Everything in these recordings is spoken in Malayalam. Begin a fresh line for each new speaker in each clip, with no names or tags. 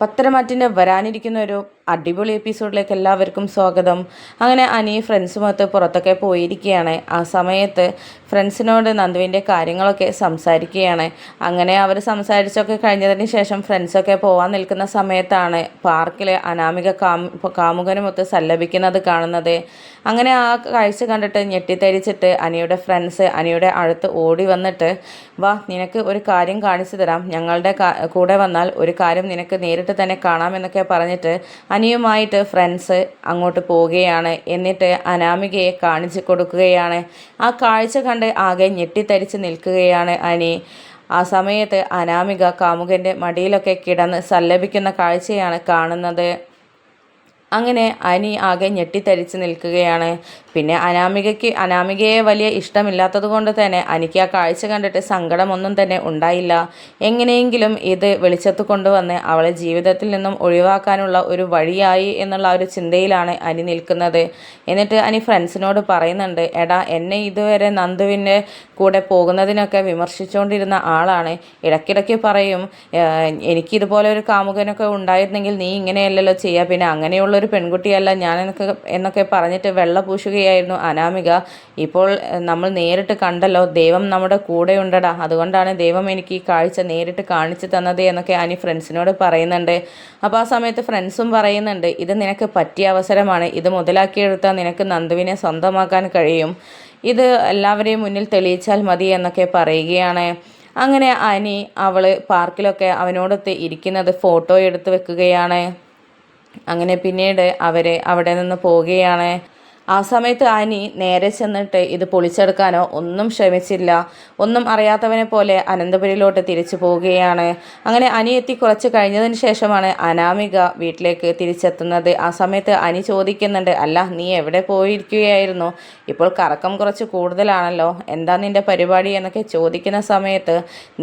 പത്തരമാറ്റിന്റെ വരാനിരിക്കുന്ന ഒരു അടിപൊളി എപ്പിസോഡിലേക്ക് എല്ലാവർക്കും സ്വാഗതം. അങ്ങനെ അനി ഫ്രണ്ട്സുമൊത്ത് പുറത്തൊക്കെ പോയിരിക്കുകയാണ്. ആ സമയത്ത് ഫ്രണ്ട്സിനോട് നന്ദുവിന്റെ കാര്യങ്ങളൊക്കെ സംസാരിക്കുകയാണ്. അങ്ങനെ അവർ സംസാരിച്ചൊക്കെ കഴിഞ്ഞതിന് ശേഷം ഫ്രണ്ട്സൊക്കെ പോകാൻ നിൽക്കുന്ന സമയത്താണ് പാർക്കിൽ അനാമിക കാമ കാമുകനുമൊത്ത് സല്ലപിക്കുന്നത് കാണുന്നത്. അങ്ങനെ ആ കാഴ്ച കണ്ടിട്ട് ഞെട്ടിത്തരിച്ചിട്ട് അനിയുടെ ഫ്രണ്ട്സ് അനിയുടെ അടുത്ത് ഓടി വന്നിട്ട് വാ നിനക്ക് ഒരു കാര്യം കാണിച്ചു തരാം. ഞങ്ങളുടെ കൂടെ വന്നാൽ ഒരു കാര്യം നിനക്ക് നേരിട്ട് തന്നെ കാണാം എന്നൊക്കെ പറഞ്ഞിട്ട് അനിയുമായിട്ട് ഫ്രണ്ട്സ് അങ്ങോട്ട് പോവുകയാണ്. എന്നിട്ട് അനാമികയെ കാണിച്ചു കൊടുക്കുകയാണ്. ആ കാഴ്ച കണ്ട് ആകെ ഞെട്ടിത്തരിച്ച് നിൽക്കുകയാണ് അനി. ആ സമയത്ത് അനാമിക കാമുകന്റെ മടിയിലൊക്കെ കിടന്ന് സല്ലപിക്കുന്ന കാഴ്ചയാണ് കാണുന്നത്. അങ്ങനെ അനി ആകെ ഞെട്ടിത്തരിച്ച് നിൽക്കുകയാണ്. പിന്നെ അനാമികയ്ക്ക് അനാമികയെ വലിയ ഇഷ്ടമില്ലാത്തത് കൊണ്ട് തന്നെ അനിക്ക് ആ കാഴ്ച കണ്ടിട്ട് സങ്കടമൊന്നും തന്നെ ഉണ്ടായില്ല. എങ്ങനെയെങ്കിലും ഇത് വെളിച്ചത്ത് കൊണ്ടുവന്ന് അവളെ ജീവിതത്തിൽ നിന്നും ഒഴിവാക്കാനുള്ള ഒരു വഴിയായി എന്നുള്ള ഒരു ചിന്തയിലാണ് അനി നിൽക്കുന്നത്. എന്നിട്ട് അനി ഫ്രണ്ട്സിനോട് പറയുന്നുണ്ട് എടാ എന്നെ ഇതുവരെ നന്ദുവിന്റെ കൂടെ പോകുന്നതിനൊക്കെ വിമർശിച്ചുകൊണ്ടിരുന്ന ആളാണ്. ഇടയ്ക്കിടയ്ക്ക് പറയും എനിക്കിതുപോലെ ഒരു കാമുകനൊക്കെ ഉണ്ടായിരുന്നെങ്കിൽ നീ ഇങ്ങനെയല്ലല്ലോ ചെയ്യുക പിന്നെ അങ്ങനെയുള്ളൊരു പെൺകുട്ടിയല്ല. ഞാൻ എനിക്ക് എന്നൊക്കെ പറഞ്ഞിട്ട് വെള്ള പൂശുകയായിരുന്നു അനാമിക. ഇപ്പോൾ നമ്മൾ നേരിട്ട് കണ്ടല്ലോ ദൈവം നമ്മുടെ കൂടെ ഉണ്ടടാ അതുകൊണ്ടാണ് ദൈവം എനിക്ക് ഈ കാഴ്ച നേരിട്ട് കാണിച്ചു തന്നത് എന്നൊക്കെ അനി ഫ്രണ്ട്സിനോട് പറയുന്നുണ്ട്. അപ്പോൾ ആ സമയത്ത് ഫ്രണ്ട്സും പറയുന്നുണ്ട് ഇത് നിനക്ക് പറ്റിയ അവസരമാണ്. ഇത് മുതലാക്കിയെടുത്താൽ നിനക്ക് നന്ദുവിനെ സ്വന്തമാക്കാൻ കഴിയും. ഇത് എല്ലാവരെയും മുന്നിൽ തെളിയിച്ചാൽ മതി എന്നൊക്കെ പറയുകയാണ്. അങ്ങനെ അനി അവൾ പാർക്കിലൊക്കെ അവനോടൊത്ത് ഇരിക്കുന്നത് ഫോട്ടോ എടുത്ത് വെക്കുകയാണ്. അങ്ങനെ പിന്നീട് അവരെ അവിടെ നിന്ന് പോവുകയാണ്. ആ സമയത്ത് ആനി നേരെ ചെന്നിട്ട് ഇത് പൊളിച്ചെടുക്കാനോ ഒന്നും ശ്രമിച്ചില്ല. ഒന്നും അറിയാത്തവനെ പോലെ അനന്തപുരിയിലോട്ട് തിരിച്ചു പോവുകയാണ്. അങ്ങനെ അനി എത്തി കുറച്ച് കഴിഞ്ഞതിന് ശേഷമാണ് അനാമിക വീട്ടിലേക്ക് തിരിച്ചെത്തുന്നത്. ആ സമയത്ത് അനി ചോദിക്കുന്നുണ്ട് അല്ല നീ എവിടെ പോയിരിക്കുകയായിരുന്നു? ഇപ്പോൾ കറക്കം കുറച്ച് കൂടുതലാണല്ലോ. എന്താ നിന്റെ പരിപാടി? എന്നൊക്കെ ചോദിക്കുന്ന സമയത്ത്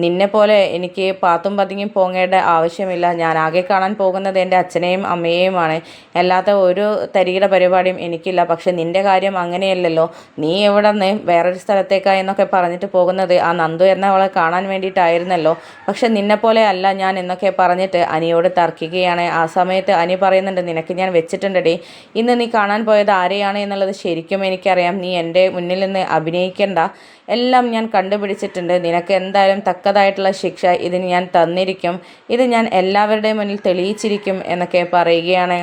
നിന്നെ പോലെ എനിക്ക് പാത്തും പതുങ്ങിയും പോങ്ങേണ്ട ആവശ്യമില്ല. ഞാൻ ആകെ കാണാൻ പോകുന്നത് എന്റെ അച്ഛനെയും അമ്മയെയുമാണ്. അല്ലാത്ത ഒരു തരികിട പരിപാടിയും എനിക്കില്ല. പക്ഷെ നിന്റെ കാര്യം അങ്ങനെയല്ലല്ലോ. നീ എവിടെ നിന്ന് വേറൊരു സ്ഥലത്തേക്കായി എന്നൊക്കെ പറഞ്ഞിട്ട് പോകുന്നത് ആ നന്ദു എന്നവളെ കാണാൻ വേണ്ടിയിട്ടായിരുന്നല്ലോ. പക്ഷെ നിന്നെപ്പോലെ അല്ല ഞാൻ എന്നൊക്കെ പറഞ്ഞിട്ട് അനിയോട് തർക്കിക്കുകയാണ്. ആ സമയത്ത് അനി പറയുന്നുണ്ട് നിനക്ക് ഞാൻ വെച്ചിട്ടുണ്ടടി. ഇന്ന് നീ കാണാൻ പോയത് ആരെയാണ് എന്നുള്ളത് ശരിക്കും എനിക്കറിയാം. നീ എന്റെ മുന്നിൽ നിന്ന് അഭിനയിക്കേണ്ട. എല്ലാം ഞാൻ കണ്ടുപിടിച്ചിട്ടുണ്ട്. നിനക്ക് എന്തായാലും തക്കതായിട്ടുള്ള ശിക്ഷ ഇതിന് ഞാൻ തന്നിരിക്കും. ഇത് ഞാൻ എല്ലാവരുടെയും മുന്നിൽ തെളിയിച്ചിരിക്കും എന്നൊക്കെ പറയുകയാണ്.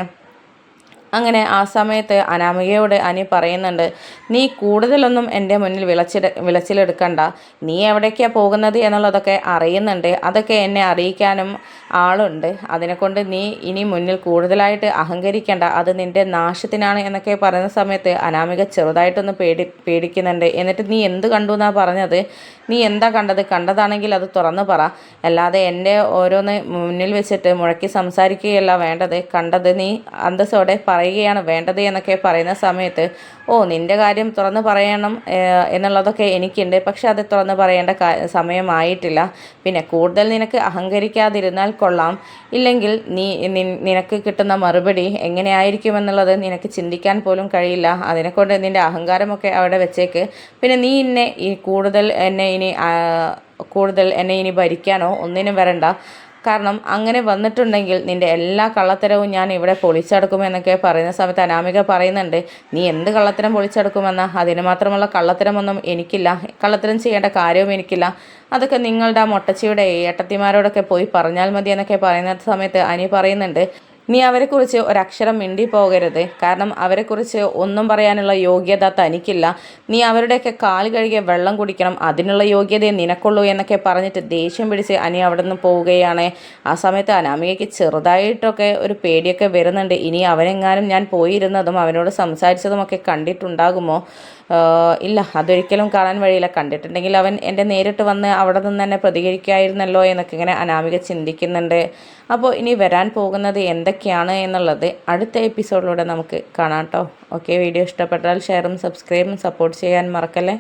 അങ്ങനെ ആ സമയത്ത് അനാമികയോട് അനി പറയുന്നുണ്ട് നീ കൂടുതലൊന്നും എന്റെ മുന്നിൽ വിളച്ചിട വിളച്ചിലെടുക്കണ്ട. നീ എവിടേക്കാണ് പോകുന്നത് എന്നുള്ളതൊക്കെ അറിയുന്നുണ്ട്. അതൊക്കെ എന്നെ അറിയിക്കാനും ആളുണ്ട്. അതിനെക്കൊണ്ട് നീ ഇനി മുന്നിൽ കൂടുതലായിട്ട് അഹങ്കരിക്കേണ്ട. അത് നിന്റെ നാശത്തിനാണ് എന്നൊക്കെ പറയുന്ന സമയത്ത് അനാമിക ചെറുതായിട്ടൊന്ന് പേടി പേടിക്കുന്നുണ്ട്. എന്നിട്ട് നീ എന്ത് കണ്ടു എന്നാണ് പറഞ്ഞത്? നീ എന്താ കണ്ടത്? കണ്ടതാണെങ്കിൽ അത് തുറന്ന് പറ. അല്ലാതെ എന്റെ ഓരോന്ന് മുന്നിൽ വെച്ചിട്ട് മുഴക്കി സംസാരിക്കുകയല്ല വേണ്ടത്. കണ്ടത് നീ അന്തസ്സോടെ പറയുകയാണ് വേണ്ടത് എന്നൊക്കെ പറയുന്ന സമയത്ത് ഓ നിന്റെ കാര്യം തുറന്ന് പറയണം എന്നുള്ളതൊക്കെ എനിക്കുണ്ട്. പക്ഷെ അത് തുറന്ന് പറയേണ്ട സമയമായിട്ടില്ല. പിന്നെ കൂടുതൽ നിനക്ക് അഹങ്കരിക്കാതിരുന്നാൽ കൊള്ളാം. ഇല്ലെങ്കിൽ നീ നിനക്ക് കിട്ടുന്ന മറുപടി എങ്ങനെയായിരിക്കുമെന്നുള്ളത് നിനക്ക് ചിന്തിക്കാൻ പോലും കഴിയില്ല. അതിനെക്കൊണ്ട് നിന്റെ അഹങ്കാരമൊക്കെ അവിടെ വെച്ചേക്ക്. പിന്നെ നീ എന്നെ ഈ കൂടുതൽ എന്നെ ഇനി കൂടുതൽ എന്നെ ഇനി ഭരിക്കാനോ ഒന്നിനും വരണ്ട. കാരണം അങ്ങനെ വന്നിട്ടുണ്ടെങ്കിൽ നിന്റെ എല്ലാ കള്ളത്തരവും ഞാൻ ഇവിടെ പൊളിച്ചെടുക്കുമെന്നൊക്കെ പറയുന്ന സമയത്ത് അനാമിക പറയുന്നുണ്ട് നീ എന്ത് കള്ളത്തരം പൊളിച്ചെടുക്കുമെന്ന? അതിന് മാത്രമുള്ള കള്ളത്തരമൊന്നും എനിക്കില്ല. കള്ളത്തരം ചെയ്യേണ്ട കാര്യവും എനിക്കില്ല. അതൊക്കെ നിങ്ങളുടെ ആ മൊട്ടച്ചിയുടെ ഏട്ടത്തിമാരോടൊക്കെ പോയി പറഞ്ഞാൽ മതി എന്നൊക്കെ പറയുന്ന സമയത്ത് അനി പറയുന്നുണ്ട് നീ അവരെക്കുറിച്ച് ഒരക്ഷരം മിണ്ടി പോകരുത് കാരണം അവരെക്കുറിച്ച് ഒന്നും പറയാനുള്ള യോഗ്യത തനിക്കില്ല. നീ അവരുടെയൊക്കെ കാൽ കഴുകിയ വെള്ളം കുടിക്കണം. അതിനുള്ള യോഗ്യതയെ നിനക്കുള്ളൂ എന്നൊക്കെ പറഞ്ഞിട്ട് ദേഷ്യം പിടിച്ച് അനി അവിടെ നിന്ന് പോവുകയാണ്. ആ സമയത്ത് അനാമികയ്ക്ക് ചെറുതായിട്ടൊക്കെ ഒരു പേടിയൊക്കെ വരുന്നുണ്ട്. ഇനി അവനെങ്ങാനും ഞാൻ പോയിരുന്നതും അവനോട് സംസാരിച്ചതുമൊക്കെ കണ്ടിട്ടുണ്ടാകുമോ? ഇല്ല. അതൊരിക്കലും കാണാൻ വഴിയില്ല. കണ്ടിട്ടുണ്ടെങ്കിൽ അവൻ എന്റെ നേരിട്ട് വന്ന് അവിടെ നിന്ന് തന്നെ പ്രതികരിക്കായിരുന്നല്ലോ എന്നൊക്കെ ഇങ്ങനെ അനാമിക ചിന്തിക്കുന്നുണ്ട്. അപ്പോൾ ഇനി വരാൻ പോകുന്നത് എന്തൊക്കെയാണ് എന്നുള്ളത് അടുത്ത എപ്പിസോഡിലൂടെ നമുക്ക് കാണാം കേട്ടോ. ഓക്കെ വീഡിയോ ഇഷ്ടപ്പെട്ടാൽ ഷെയറും സബ്സ്ക്രൈബും സപ്പോർട്ട് ചെയ്യാൻ മറക്കല്ലേ?